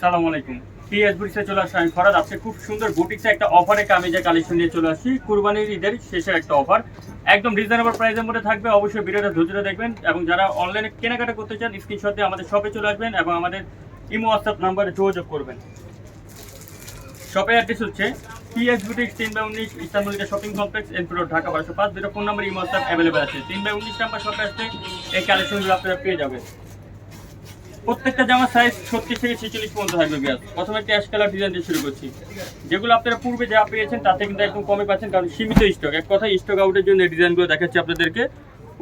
সালাম আলাইকুম। পিএস চলে আসছি আমি ফরাদ। আজকে খুব সুন্দর বুটিক্সে একটা অফারে কামিজের কালেকশন নিয়ে চলে আসছি, কুরবানির ঈদের শেষের একটা অফার একদম রিজনেবল প্রাইসের মধ্যে থাকবে। অবশ্যই ভিডিওটা ধৈর্য দেখবেন এবং যারা অনলাইনে কেনাকাটা করতে চান স্ক্রিনশট দিয়ে আমাদের শপে চলে আসবেন এবং আমাদের ইমো হোয়াটসঅ্যাপ নাম্বারে যোগাযোগ করবেন। শপের অ্যাড্রেস হচ্ছে পিএস বুটিক্স তিন বাই উনিশ, Istanbul shopping complex NP road Dhaka বারোশো পাঁচ। দুটো phone number imo WhatsApp available আছে। তিন বাই উনিশ নাম্বার শপে আসলে এই কালেকশনগুলো আপনারা পেয়ে যাবেন। প্রত্যেকটা জামার সাইজ ছত্রিশ থেকে ছেচল্লিশ পর্যন্ত থাকবে বিয়াস। প্রথমে একটা অ্যাশ কালার ডিজাইন দিয়ে শুরু করছি। যেগুলো আপনারা পূর্বে যা পেয়েছেন, তাতে কিন্তু একদম কমে পাচ্ছেন, কারণ সীমিত স্টক এক কথা স্টক আউটের জন্য ডিজাইনগুলো দেখাচ্ছি আপনাদেরকে।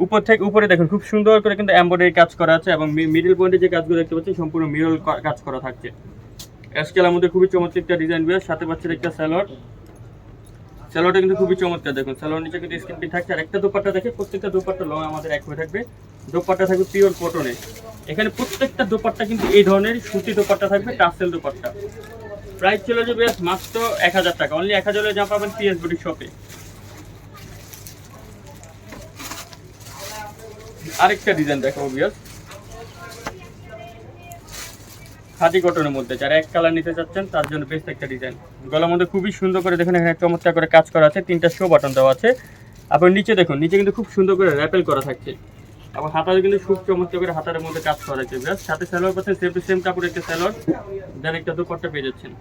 উপর থেকে উপরে দেখুন, খুব সুন্দর করে কিন্তু এমব্রয়ডারি কাজ করা আছে এবং মিডল পয়েন্টে যে কাজগুলো দেখতে পাচ্ছেন, সম্পূর্ণ মিরল কাজ করা থাকছে। অ্যাশ কালার মধ্যে খুবই চমৎকার একটা ডিজাইন বিয়াস। সাথে পাচ্ছেন একটা স্যালোয়ার স্যালোয়ারটা কিন্তু খুবই চমৎকার, দেখুন। স্যালোয়ার নিচে কিন্তু স্কিন পিন থাকছে। আর একটা দোপাট্টা দেখে প্রত্যেকটা দোপাট্টা লং আমাদের এক হয়ে থাকবে। দোপাট্টা থাকবে পিওর কটনে এখানে প্রত্যেকটা দোপাট্টা কিন্তু এই ধরনের সুতি দোপাট্টা থাকবে টাসেল দোপাট্টা। প্রাইস চলে যাবে মাত্র এক হাজার টাকা। অনলি এক হাজার যা পাবেন পিএস বডি শপে আরেকটা ডিজাইন দেখাবো বিয়াস খাদি কটনের মধ্যে, যারা এক কালার নিতে চাচ্ছেন, তার জন্য বেস্ট একটা ডিজাইন গলার মধ্যে খুবই সুন্দর করে দেখুন, এখানে চমৎকার করে কাজ করা আছে, তিনটা শো বাটন দেওয়া আছে। আবার নিচে দেখুন, নিচে কিন্তু খুব সুন্দর করে র্যাপেল করা থাকছে। আবার হাতাতে কিন্তু খুব চমৎকার করে হাতার মধ্যে কাজ করা আছে ব্যাস। সাথে স্যালোয়ার পাচ্ছেন সেম টু সেম কাপড় একটা স্যালোয়ার দেন একটা দুপাট্টা পেয়ে যাচ্ছেন।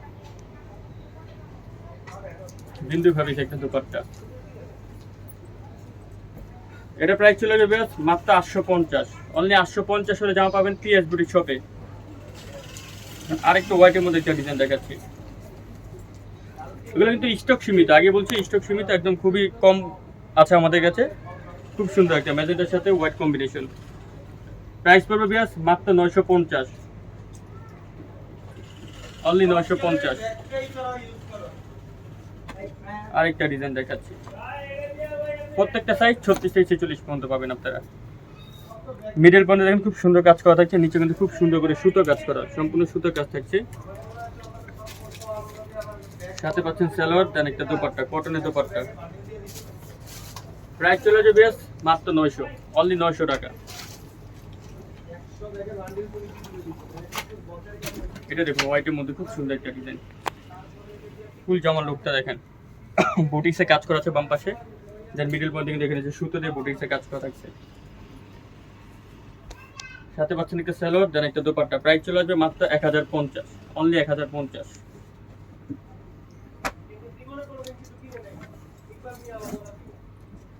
বিন্দু ভাবিস একটা দুপাট্টা। এটা প্রাইস চলে যাবে মাত্র আটশো পঞ্চাশ। অনলি আটশো পঞ্চাশ হলে জামা পাবেন পিএস বুটি শপে আরেকটু হোয়াইটের মধ্যে একটা ডিজাইন দেখাচ্ছি। এগুলো কিন্তু স্টক সীমিত। আগে বলছি স্টক সীমিত, একদম খুবই কম আছে আমাদের কাছে। খুব সুন্দর একটা ম্যাজেন্টার সাথে হোয়াইট কম্বিনেশন প্রাইস পড়বে বিয়াস মাত্র নয়শো পঞ্চাশ। অনলি নয়শো পঞ্চাশ। আরেকটা ডিজাইন দেখাচ্ছি। প্রত্যেকটা সাইজ ছত্রিশ থেকে ছেচল্লিশ পর্যন্ত পাবেন আপনারা। মিডল পয়েন্টে দেখেন খুব সুন্দর কাজ করা থাকছে, নিচে কিন্তু খুব সুন্দর করে সুতো কাজ করা, সম্পূর্ণ সুতো কাজ থাকছে। সাথে পাচ্ছেন স্যালোয়ার দেন একটা দোপাট্টা কটনের দোপাট্টা। প্রাইস চলে যাবে বেশ মাত্র নয়শো অনলি নয়শো টাকা। এটা দেখুন হোয়াইটের মধ্যে খুব সুন্দর একটা ডিজাইন ফুল জামার লুকটা দেখেন। বুটিক্সে কাজ করা আছে বাম পাশে। দেন মিডল পয়েন্ট কিন্তু এখানে যে সুতো দিয়ে বুটিক্সে কাজ করা থাকছে। সাথে পাচ্ছেন একটা স্যালোয়ার দেন একটা দোপাট্টা। প্রাইস চলে আসবে মাত্র এক হাজার পঞ্চাশ অনলি এক হাজার পঞ্চাশ।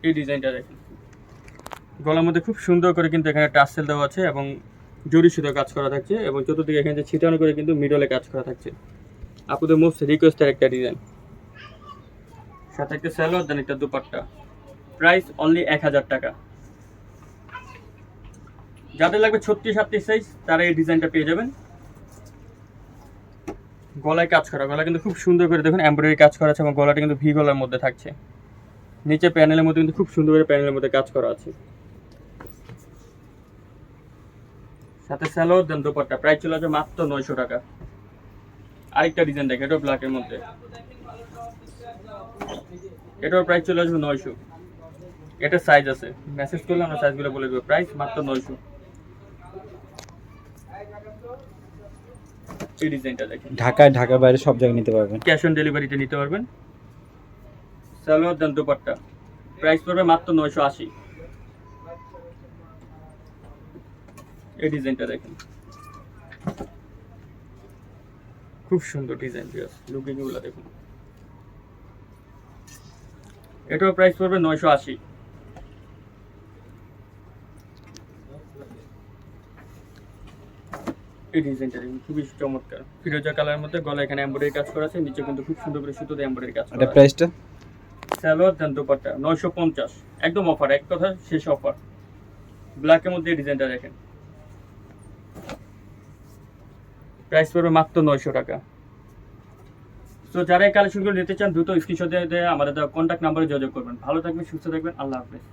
এই ডিজাইনটা দেখেন। গলার মধ্যে খুব সুন্দর করে কিন্তু এখানে টাসেল দেওয়া আছে এবং জরি সুতো কাজ করা থাকছে এবং চতুর্দিকে এখানে ছিটানো করে কিন্তু মিডলে কাজ করা থাকছে। আপনাদের মোস্ট রিকোয়েস্টের একটা ডিজাইন সাথে একটা স্যালোয়ার দেন একটা দুপাট্টা। প্রাইস অনলি এক হাজার টাকা। যাদের লাগবে ছত্রিশ আটত্রিশ সাইজ তারা এই ডিজাইনটা পেয়ে যাবেন। গলায় কাজ করা গলা কিন্তু খুব সুন্দর করে দেখুন এমব্রয়ডারি কাজ করা আছে এবং গলাটা কিন্তু ভি গলার মধ্যে থাকছে। নিচে প্যানেলের মধ্যে কিন্তু খুব সুন্দর করে প্যানেলের মধ্যে কাজ করা আছে। সাথে স্যালোয়ার দেন দোপাট্টা। প্রাইস চলে আসবে মাত্র নয়শো টাকা। আরেকটা ডিজাইন দেখে এটাও ব্ল্যাকের মধ্যে। এটার প্রাইস চলে আসবে নয়শো। এটা সাইজ আছে। মেসেজ করলে আমরা সাইজগুলো বলে দেবো। প্রাইস মাত্র নয়শো। এই ডিজাইনটা দেখেন। ঢাকায় ঢাকার বাইরে সব জায়গায় নিতে পারবেন। ক্যাশ অন ডেলিভারিতে নিতে পারবেন। সালোয়ার দেন দোপাট্টা। প্রাইস পড়বে মাত্র নয়শো আশি। এই ডিজাইনটা দেখেন। খুব সুন্দর ডিজাইন লুকিংগুলো দেখুন। এটাও প্রাইস পড়বে নয়শো আশি। এই ডিজাইনটা দেখুন খুবই চমৎকার। ফিরোজা কালারের মধ্যে গলা এখানে এমব্রয়ডারি কাজ করা আছে নিচে কিন্তু খুব সুন্দর করে সুতো দিয়ে এমব্রয়ডারি কাজ করা আছে। প্রাইসটা সালোয়ার দেন দোপাট্টা, নয়শো পঞ্চাশ। একদম অফার এক কথা শেষ অফার ব্ল্যাকের মধ্যে ডিজাইনটা দেখেন। প্রাইস পড়বে মাত্র নয়শো টাকা। তো যারা এই কালেকশনগুলো নিতে চান, দ্রুত স্ক্রিনশট দিয়ে আমাদের কন্ট্যাক্ট নাম্বারে যোগাযোগ করবেন। ভালো থাকবেন, সুস্থ থাকবেন, আল্লাহ হাফেজ।